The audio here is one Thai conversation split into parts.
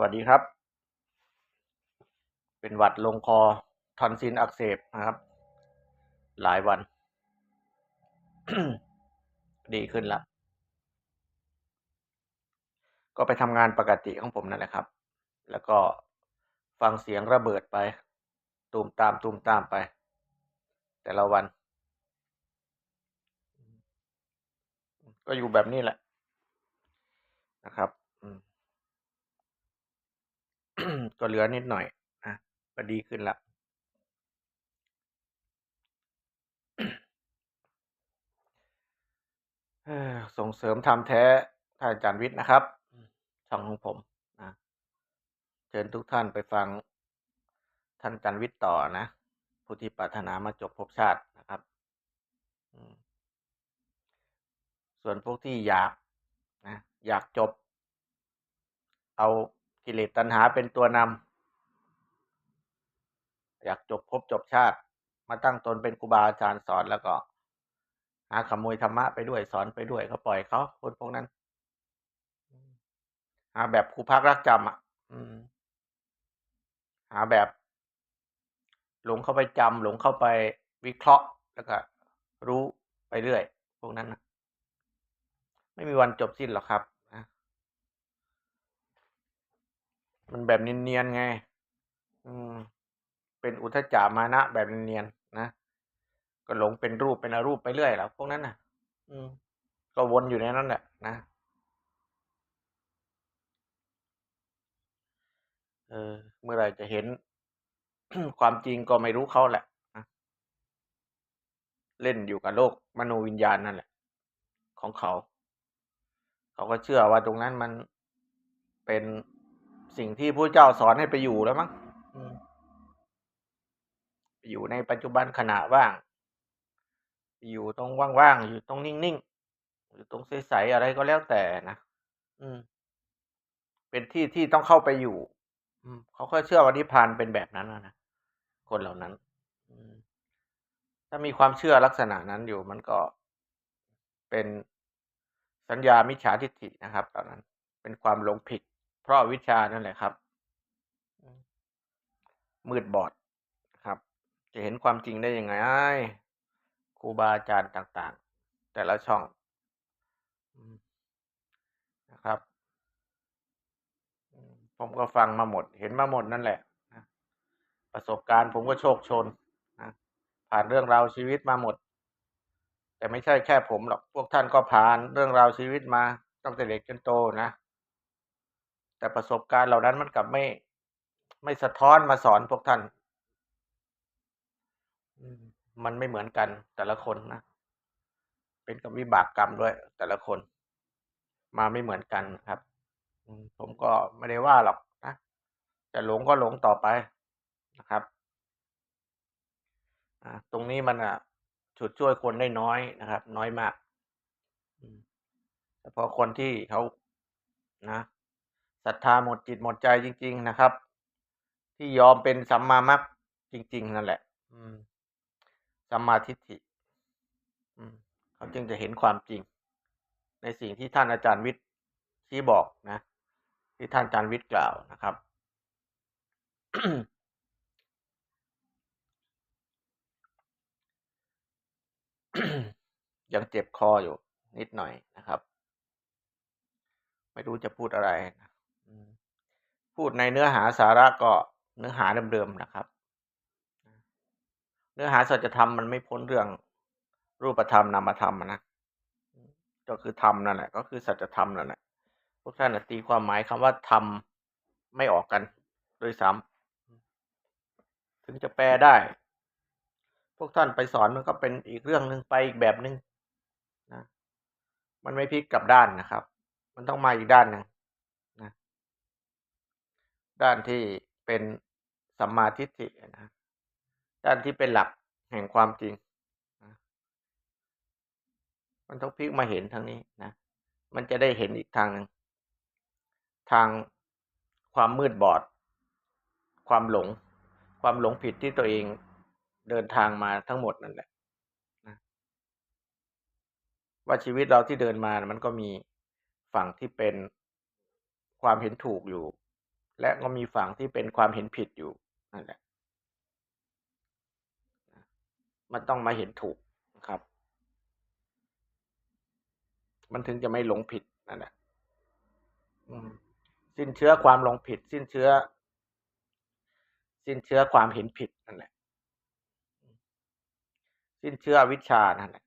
วัสดีครับ เป็นหวัดลงคอทอนซิลอักเสบนะครับ หลายวัน ดีขึ้นแล้ว ก็ไปทำงานปกติของผมนั่นแหละครับ แล้วก็ฟังเสียงระเบิดไป ตูมตามตูมตามไป แต่ละวัน ก็อยู่แบบนี้แหละนะครับอืม ก็เหลือนิดหน่อยนะก็ดีขึ้นละส่งเสริมธรรมแท้ท่านอาจารย์วิทย์นะครับ ช่องของผมนะเชิญทุกท่านไปฟังท่านอาจารย์วิทย์ต่อนะ ผู้ที่ปรารถนามาจบภพชาตินะครับ ส่วนพวกที่อยากนะอยากจบ เอา กิเลสตัณหาเป็นตัวนำอยากจบภพจบชาติ มาตั้งตนเป็นครูบาอาจารย์สอนแล้วก็ หาขโมยธรรมะไปด้วยสอนไปด้วยก็ปล่อยเขาคนพวกนั้นหาแบบครูพักรักจำอะหาแบบ หลงเข้าไปจำหลงเข้าไปวิเคราะห์แล้วก็รู้ไปเรื่อย พวกนั้นนะไม่มีวันจบสิ้นหรอกครับนะ มันแบบเนียนๆไง อืม เป็นอุทจามานะแบบเนียนๆนะ ก็หลงเป็นรูปเป็นอรูปไปเรื่อยแล้วพวกนั้นน่ะ อืม ก็วนอยู่ในนั้นแหละนะ เออ เมื่อไรจะเห็น ความจริงก็ไม่รู้เขาแหละนะเล่นอยู่กับโลกมโนวิญญาณนั่นแหละ ของเขา เขาก็เชื่อว่าตรงนั้นมันเป็น สิ่งที่พระเจ้าสอนให้ไปอยู่แล้วมั้งอืมไปอยู่ในปัจจุบันขณะว่าง อยู่ตรงว่างๆ อยู่ตรงนิ่งๆ อยู่ตรงใสๆอะไรก็แล้วแต่นะอืม เป็นที่ที่ต้องเข้าไปอยู่ อืมเขาก็เชื่อว่านิพพานเป็นแบบนั้นนะนะคนเหล่านั้น อืมถ้ามีความเชื่อลักษณะนั้นอยู่มันก็เป็นสัญญามิจฉาทิฏฐินะครับ ตอนนั้น เป็นความหลงผิด เพราะวิชานั่นแหละครับ มืดบอดครับ จะเห็นความจริงได้ยังไงครูบาอาจารย์ต่าง ๆ แต่ละช่องนะครับผมก็ฟังมาหมด เห็นมาหมดนั่นแหละประสบการณ์ผมก็โชคชนนะผ่านเรื่องราวชีวิตมาหมด แต่ไม่ใช่แค่ผมหรอก พวกท่านก็ผ่านเรื่องราวชีวิตมาตั้งแต่เด็กจนโตนะ แต่ประสบการณ์เหล่านั้นมันกลับไม่ ไม่สะท้อนมาสอนพวกท่าน มันไม่เหมือนกันแต่ละคนนะ เป็นกับวิบากกรรมด้วย แต่ละคน มาไม่เหมือนกันครับ ผมก็ไม่ได้ว่าหรอกนะจะหลงก็หลงต่อไปนะครับตรงนี้มันอะฉุดช่วยคนได้น้อยนะครับ น้อยมากอืมเฉพาะคนที่เขานะ ศรัทธาหมดจิตหมดใจจริง ๆ นะครับ ที่ยอมเป็นสัมมามรรคจริง ๆ นั่นแหละ อืมสัมมาทิฏฐิอืมเขาจึงจะเห็นความจริง ในสิ่งที่ท่านอาจารย์วิทย์ชี้บอกนะ ที่ท่านอาจารย์วิทย์กล่าวนะครับยังเจ็บคออยู่นิดหน่อยนะครับ ไม่รู้จะพูดอะไรนะ พูดในเนื้อหาสาระก็เนื้อหาเดิมๆนะครับ เนื้อหาสัจธรรมมันไม่พ้นเรื่องรูปธรรมนามธรรมนะก็คือธรรมนั่นแหละก็คือสัจธรรมนั่นแหละพวกท่านตีความหมายคำว่าธรรมไม่ออกกันโดยซ้ำอืมถึงจะแปลได้ พวกท่านไปสอนมันก็เป็นอีกเรื่องหนึ่งไปอีกแบบหนึ่งนะมันไม่พลิกกลับด้านนะครับ มันต้องมาอีกด้านหนึ่ง ด้านที่เป็นสัมมาทิฏฐินะด้านที่เป็นหลักแห่งความจริงมันต้องพลิกมาเห็นทางนี้นะมันจะได้เห็นอีกทางหนึ่งทางความมืดบอด ความหลง ความหลงผิดที่ตัวเองเดินทางมาทั้งหมดนั่นแหละนะว่าชีวิตเราที่เดินมา มันก็มีฝั่งที่เป็นความเห็นถูกอยู่ และก็มีฝั่งที่เป็นความเห็นผิดอยู่นั่นแหละมันต้องมาเห็นถูกนะครับ มันถึงจะไม่หลงผิดนั่นแหละสิ้นเชื้อความหลงผิด สิ้นเชื้อ สิ้นเชื้อความเห็นผิดนั่นแหละ สิ้นเชื้อวิชานั่นแหละ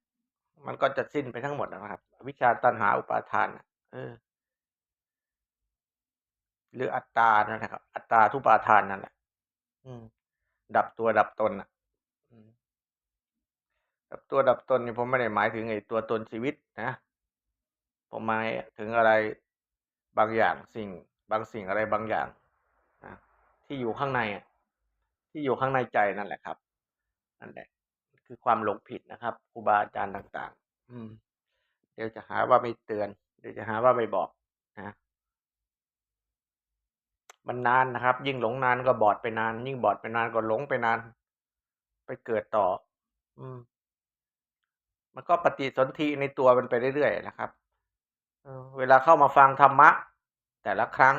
มันก็จะสิ้นไปทั้งหมดนะครับ วิชาตัณหาอุปาทานเออ หรืออัตตานั่นแหละครับ อัตตาทุปาทานนั่นแหละอืมดับตัวดับตนอะอืมดับตัวดับตนนี่ผมไม่ได้หมายถึงไอ้ตัวตนชีวิตนะผมหมายถึงอะไรบางอย่างสิ่ง บางสิ่งอะไรบางอย่างนะที่อยู่ข้างในอะที่อยู่ข้างในใจนั่นแหละครับนั่นแหละ คือความหลงผิดนะครับครูบาอาจารย์ต่าง ๆ อืม เดี๋ยวจะหาว่าไม่เตือน เดี๋ยวจะหาว่าไม่บอกนะ มันนานนะครับ ยิ่งหลงนานก็บอดไปนาน ยิ่งบอดไปนานก็หลงไปนาน ไปเกิดต่อ อืม มันก็ปฏิสนธิในตัวมันไปเรื่อยๆนะครับเวลาเข้ามาฟังธรรมะ แต่ละครั้ง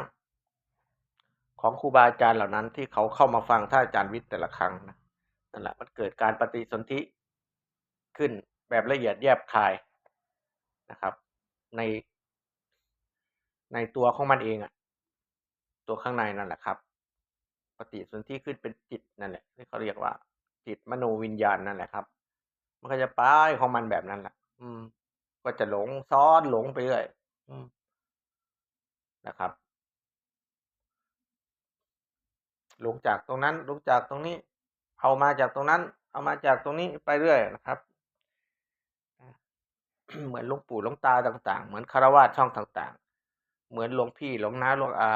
ของครูบาอาจารย์เหล่านั้น ที่เขาเข้ามาฟังท่านอาจารย์วิทย์แต่ละครั้งนะนั่นแหละมันเกิดการปฏิสนธิขึ้นแบบละเอียดแยบคายนะครับ ใน ในตัวของมันเองอะ ตัวข้างในนั่นแหละครับ ปฏิสนธิขึ้นเป็นจิตนั่นแหละที่เขาเรียกว่า จิตมโนวิญญาณนั่นแหละครับ มันก็จะไปของมันแบบนั้นแหละอืม ก็จะหลงซ้อนหลงไปเรื่อยอืมนะครับหลงจากตรงนั้นหลงจากตรงนี้ เอามาจากตรงนั้น เอามาจากตรงนี้ไปเรื่อยนะครับเหมือนหลวงปู่หลวงตาต่าง ๆ เหมือนคารวาสช่องต่าง ๆ เหมือนหลวงพี่หลวงน้าหลวงอา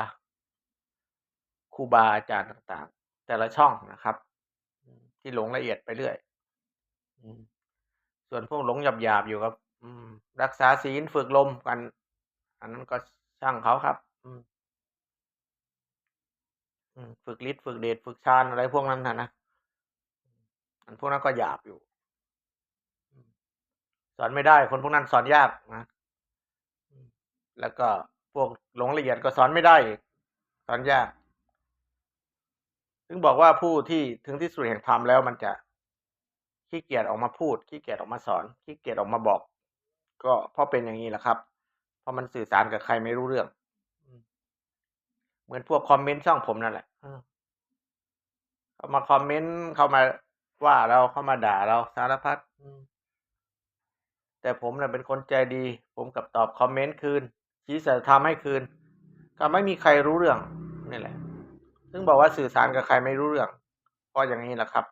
ครูบาอาจารย์ต่างๆ แต่ละช่องนะครับ ที่หลงละเอียดไปเรื่อยส่วนพวกหลงหยาบๆอยู่กับรักษาศีลฝึกลมกัน อันนั้นก็ช่างเขาครับฝึกฤทธิ์ฝึกเดชฝึกฌานอะไรพวกนั้นนะนะอันพวกนั้นก็หยาบอยู่ สอนไม่ได้ คนพวกนั้นสอนยากนะ แล้วก็พวกหลงละเอียดก็สอนไม่ได้ สอนยาก ถึงบอกว่าผู้ที่ถึงที่สุดแห่งธรรมแล้วมันจะขี้เกียจออกมาพูดขี้เกียจออกมาสอนขี้เกียจออกมาบอก ก็เพราะเป็นอย่างงี้แหละครับ เพราะมันสื่อสารกับใครไม่รู้เรื่อง เหมือนพวกคอมเมนต์ช่องผมนั่นแหละเข้ามาคอมเมนต์เข้ามาว่าเราเข้ามาด่าเราสารพัดแต่ผมเน่ะเป็นคนใจดี ผมกลับตอบคอมเมนต์คืนชี้สัจธรรมให้คืน ก็ไม่มีใครรู้เรื่องนี่แหละ ถึงบอกว่าสื่อสารกับใครไม่รู้เรื่องเพราะอย่างงี้แหละครับ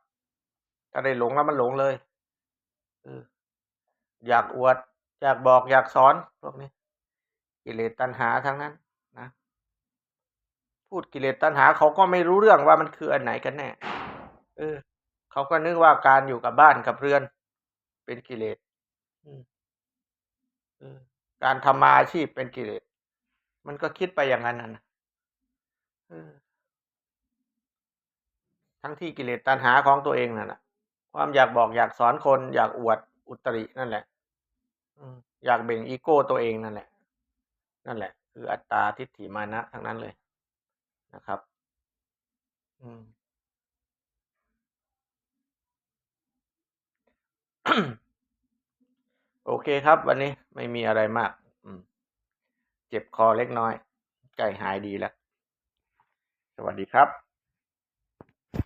ถ้าได้หลงแล้วมันหลงเลยอยากอวด อยากบอกอยากสอนพวกนี้ กิเลสตัณหาทั้งนั้นนะพูดกิเลสตัณหาเขาก็ไม่รู้เรื่องว่ามันคืออันไหนกันแน่เออเขาก็นึกว่าการอยู่กับบ้านกับเรือน เป็นกิเลสการทำมาอาชีพเป็นกิเลสมันก็คิดไปอย่างนั้นนะ ทั้งที่กิเลสตัณหาของตัวเองนั่นน่ะความอยากบอกอยากสอนคนอยากอวดอุตรินั่นแหละอยากเบ่งอีโก้ตัวเองนั่นแหละ นั่นแหละ คืออัตตาทิฏฐิมานะทั้งนั้นเลยนะครับ อืมโอเคครับ วันนี้ไม่มีอะไรมาก อืม เจ็บคอเล็กน้อยใกล้หายดีแล้ว สวัสดีครับ